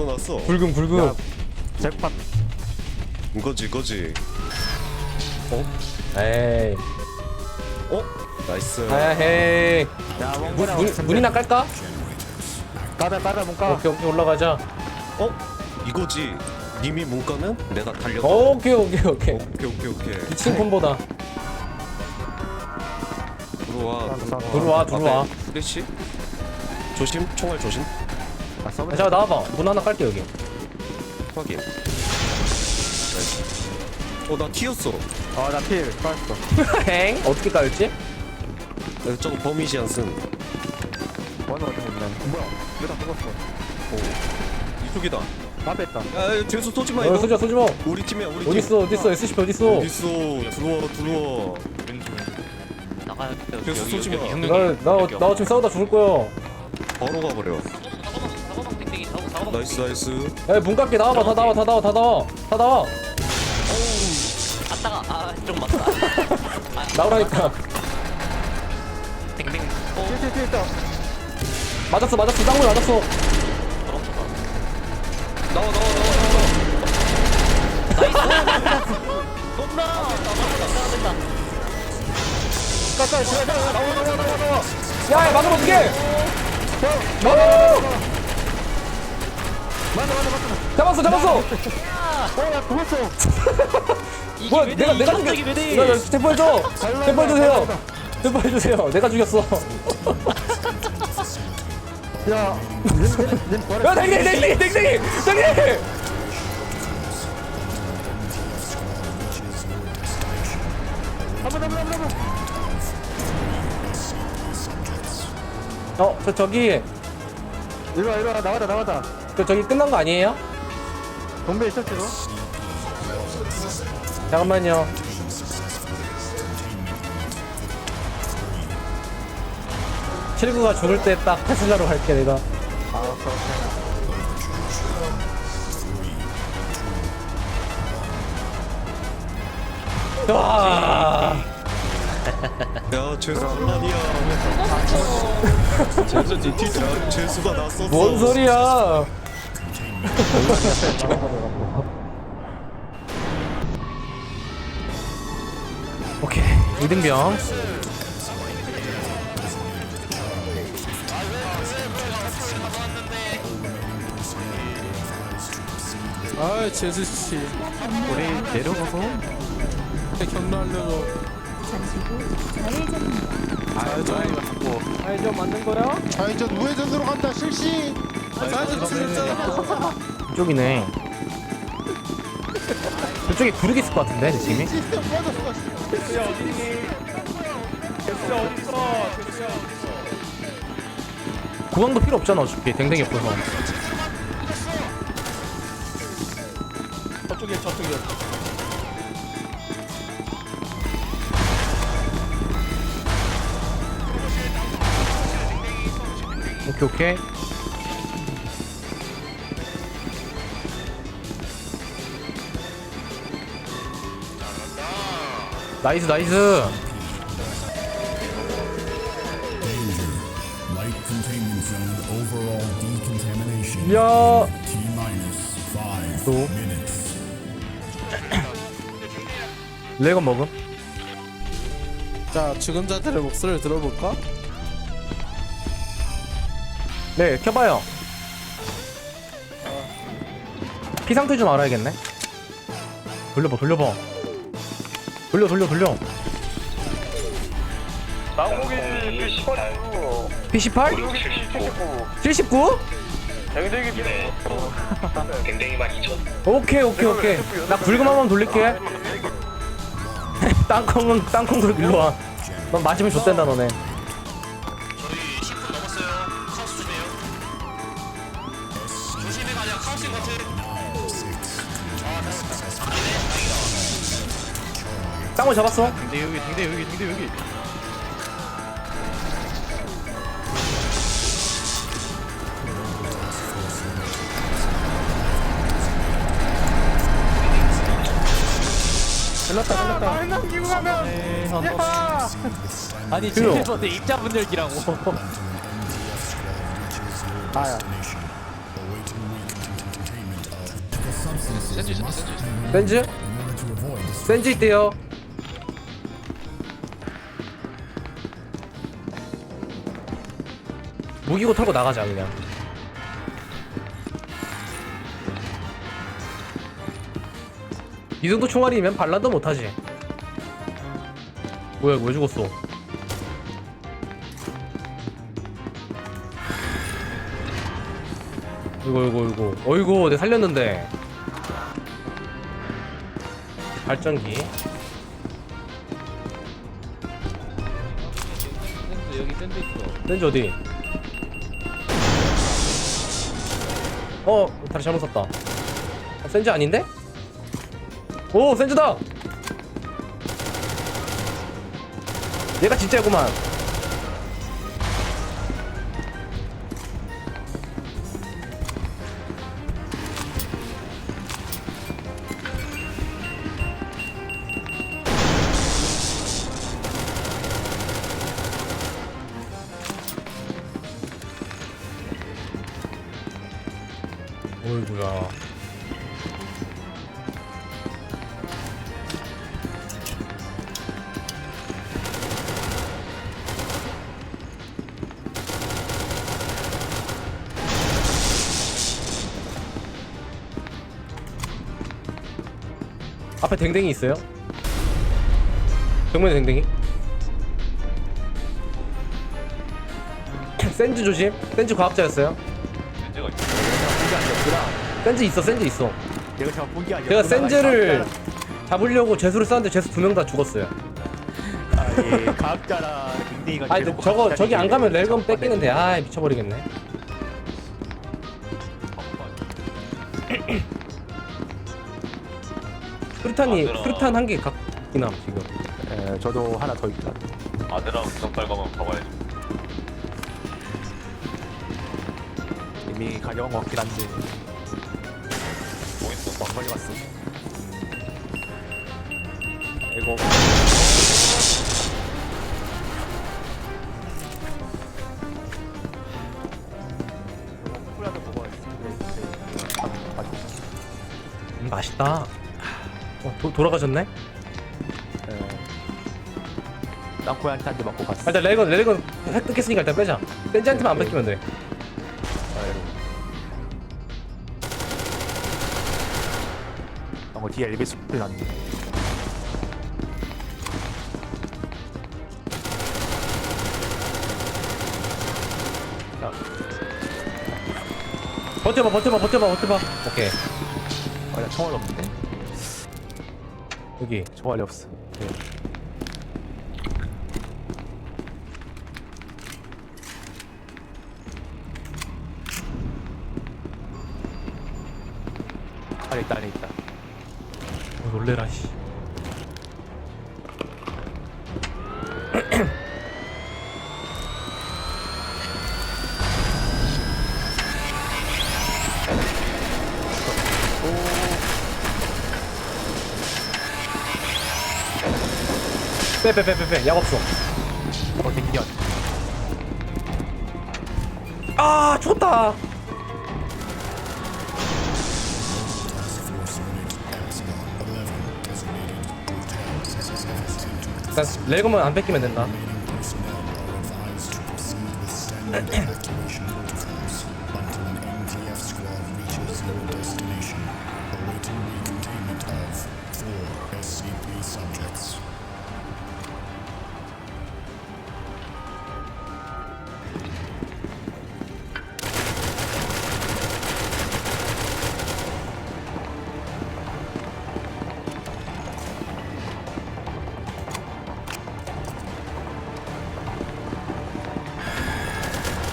걸어놨어. 붉은 붉은 잭팟 이거지 이거지. 에이 어? 나이스. 헤이 야 문, 문이나 깔까? 까다 까다 문까 오케이 오케이 올라가자 어? 이거지. 님이 문과면 내가 달려. 오케이 오케이 오케이 오케이 오케이 오케이. 2층 폰보다 들어와. 들어와 들어와 앞에 프레시. 조심. 총알 조심. 아 야, 서브 잠깐 나와봐 문 하나 깔게 여기 확인. 어나 튀었어. 아나필 깔았어 행 어떻게 깔지? 야, 저거 범위지 않음. 원어 어떻게 있네 뭐야 왜다 죽었어 이쪽이다. 앞에 있다 야, 야 뒤에서 쏘지 마 어 이거. 소지마 소지마 우리 팀이야 우리 팀. 어딨어 어딨어 SCP 어딨어 어딨어? 들어와 들어와. 나가야 돼. 계속 쏘지 마. 나나 지금 싸우다 죽을 거야 바로 가버려. 나이스 나이스. 야문 깔게 나와봐 다 나와 다 나와 다 나와 다 나와 아 따가 아좀 맞다. 아, 나오라니까 땡땡. 어 찔찔찔 있다 맞았어 맞았어 쌍문 맞았어 떨어졌다. 나와 나와 나와 겁나. 됐다 됐다. 까까 나와 나와 나와 나와 나와 야 야 막으면 어떡해 어! 맞아 맞아 맞아 잡았어 잡았어! 어야 죽었어. 뭐야 왜 내가 돼? 내가 이게 죽였 왜 돼? 야, 야, 대포 해줘. 대포 해주세요. 대포 해주세요. 내가 죽였어. 야님 버려 야 댕댕이 댕댕이 댕댕이. 댕댕이 한번 한번 한번 한번. 어저 저기. 이리 와 이리 와. 나와다 나와다 저 저기 끝난 거 아니에요? 동배 있었지도 잠깐만요 칠구가 죽을 때 딱 테슬라로 갈게 내가 알았어 와야 죄수 혼란이야. 죄수 뒤 뒤 죄수가 났었어. 뭔 소리야 오케이 이등병. 아 제수씨. 우리 내려가서. 경로 알려줘 아좀 맞는 거야? 좌회전 우회전으로 간다 실시 이쪽이네. 저쪽에 구르기 있을 것 같은데 내 팀이? 구강도 필요 없잖아 어차피. 댕댕이 없어서. 저쪽에 저쪽에. 오케이 오케이 나이스 나이스. 야 또. 레건 먹음 자 죽은 자들의 목소리를 들어볼까? 네 켜봐요 피 상태 좀 알아야겠네 돌려봐 돌려봐 돌려 돌려 돌려. P18? 79? 오케이 오케이 오케이. 나 붉은 한번 돌릴게. 땅콩은 땅콩 그룹 일로 와넌 맞으면 좆된다 너네 땅콩 잡았어 땡땡 여기 땡땡 여기 땡땡 여기. 걸렸다 걸렸다 아니 그래요. 제일 먼저 입자문 열기라고. 아야 substances must be removed 센즈? in order to avoid destruction. 센즈 있대요. 무기고 털고 나가자 그냥. 이 정도 총알이면 반란도 못하지. 뭐야 왜 죽었어? 이거 이거 이거 어이구 내가 살렸는데 발전기 여기 샌드 있어 센즈 어디? 어 다시 잘못 샀다. 어, 센즈 아닌데? 오 센즈다! 얘가 진짜구만 어이구야 앞에 댕댕이 있어요? 정면에 댕댕이? 센즈 조심. 센즈 과학자였어요 센즈 있어 센즈 있어 내가 제가 본게 아니야 제가 센즈를 잡으려고 죄수를 쐈는데 죄수 두 명 다 죽었어요. 아예 과학자라 댕댕이가 아니 근데 저거 저기 안 가면 렐건 뺏기는데 아 미쳐버리겠네. 프리탄이 프리탄 한개 갖기나 지금. 예 저도 하나 더 있다 아들랑 우정 빨가면 가봐야지. 이미 가져간 것 같긴 한데 뭐 있어? 안 가져갔어 이거 콜라도 먹어야지 음, 맛있다. 어, 도, 돌아가셨네? 땅콩한테 한대 맞고 갔어 아, 일단 렐건 핵 뜯겠으니까 일단 빼자. 센지한테만 안 뺏기면 돼. 뒤에 엘비스 풀 났네 버텨봐 버텨봐 버텨봐 버텨봐. 오케이 아나 총알 없는데 여기. 총알이 없어 네. 안에 있다 안에 있다 어, 놀래라 씨. 빼빼빼빼빼 약 없어. 어 댕기언 아 죽었다. 일단 레고만 안 뺏기면 된다.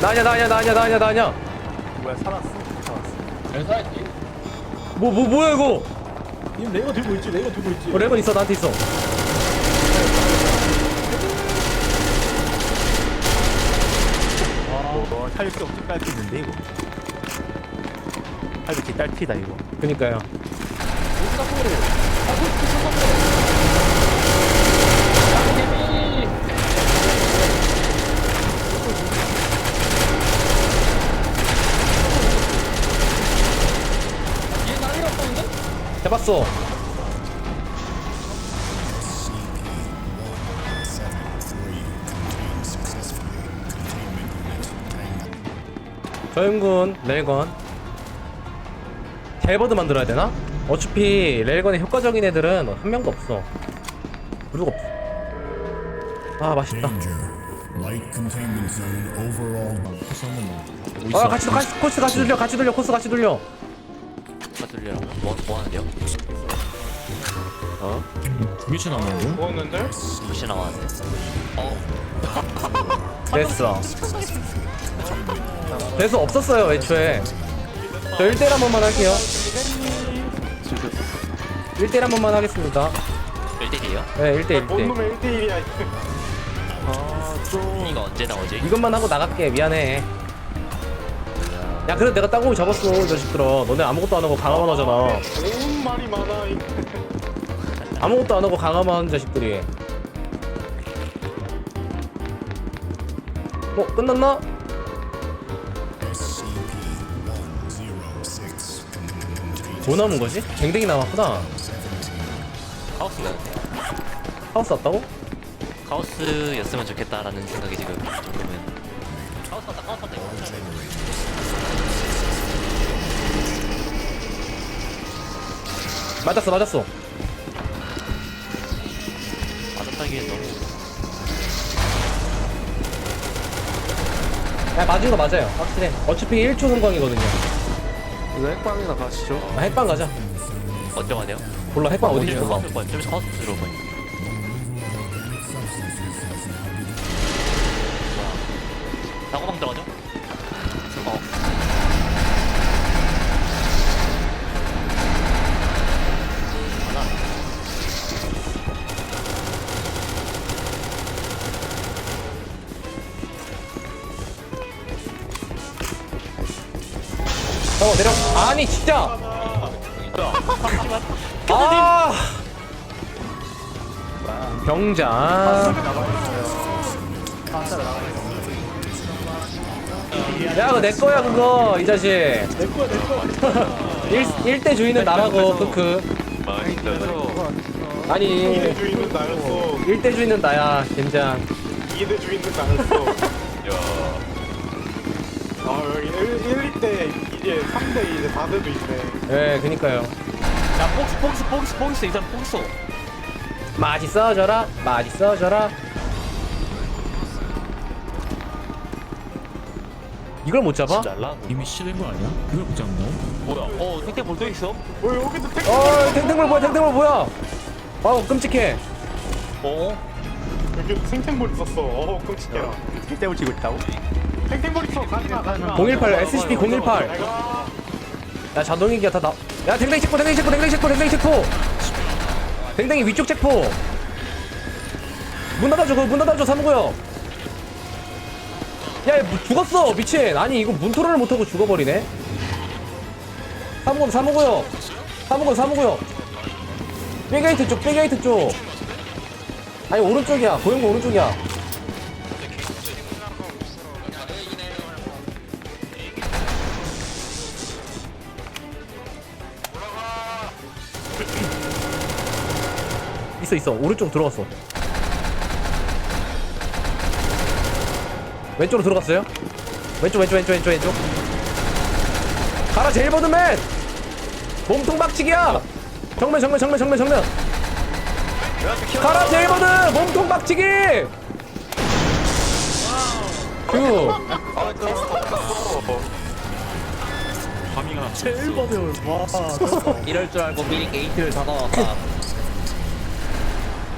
나냐 나냐 나냐 나냐 나냐. 뭐야 살았어 살았어 살아있지 뭐 뭐 뭐 야 이거? 님 레고 들고 있지 레고 들고 있지 어, 레건 있어 나한테 있어. 어, 살릴 수 없게 딸피는데 이거 살릴 게 딸피다 이거 그니까요. 얘 나랑 이랑 없는데? 해봤어. 저윤군 레일건. 델버드 만들어야 되나? 어차피 레일건에 효과적인 애들은 한 명도 없어. 누가 없어. 아 맛있다. 아 같이 같이 코스 같이 돌려 같이 돌려 코스 같이 돌려 사슬리랑 뭐, 뭐 하는데요? 미친 나무고 혹시 나왔네 됐어. 됐어 없었어요 애초에. 저 1대1 한 번만 할게요. 1대1 한 번만 하겠습니다. 1대1이요? 네 1대1 1대1 1대1이야 이거 언제 나오지? 이것만 하고 나갈게. 미안해 야 그래도 내가 땅콩이 잡았어 이 자식들아. 너네 아무것도 안 하고 강화만 하잖아. 온 말이 많아 이 아무것도 안 하고 강화만 하는 자식들이. 어 끝났나? 뭐 남은 거지? 댕댕이 남았구나. 카오스 나는데 하우스 왔다고? 카오스였으면 좋겠다라는 생각이 지금 조금은 카오스 왔다 카오스 왔다 맞았어 맞았어. 맞았다기엔 너무 야 맞은 거 맞아요. 확실해. 어차피 1초 성광이거든요. 이거 핵방이나 가시죠. 아, 핵방 가자. 언제 가야 돼요? 몰라 핵방 어디 좀 있어 카오스 거야 좀 카오스 들어오고 나고방 들어가죠? 어 내려. 아니 진짜. 아. 병장. 야 그거 내 거야 그거 이 자식. 내 거야 내 거야 1, 대 주인은 나라고 크크. 아니. 주인은 나였어 1대 주인은 나야 젠장. 2대 주인은 나였어. 아 여기 1, 2대 이제 3대 이제 4대도 있네 예 그니까요 야 폭스 폭스 폭스 폭스 이 사람 폭스 맛있어 져라 맛있어 져라 이걸 못 잡아? 이미 시된 거 아니야? 이걸 못 잡나? 뭐야 어 택택 볼도 있어? 어 여기도 택 어 탱탱볼 뭐야 탱탱볼 뭐야 아우 끔찍해 어? 여기 생탱볼 있었어 어 끔찍해라 생탱볼 치고 있다고? 생탱볼 있어 가지마 가지마 018 SCP 018 내가 야 자동이기야 다 나. 야 댕댕이 체포 댕댕이 체포 댕댕이 체포 댕댕이 체포 댕댕이 위쪽 체포 문 닫아줘 그거 문 닫아줘 사무고요. 야얘 뭐 죽었어 미친. 아니 이거 문 토론을 못하고 죽어버리네. 사무고 사무고요. 사무고 사무고요. 백게이트 쪽 백게이트 쪽. 아니 오른쪽이야. 고영고 오른쪽이야 있어 있어. 오른쪽 들어갔어. 왼쪽으로 들어갔어요? 왼쪽 왼쪽 왼쪽 왼쪽 왼쪽. 가라 제일 버드맨! 몸통 박치기야! 정면 정면 정면 정면 정면. 가라 제일 버드 몸통 박치기! 휴. 이럴 줄 알고 미리 게이트를 닫아놨다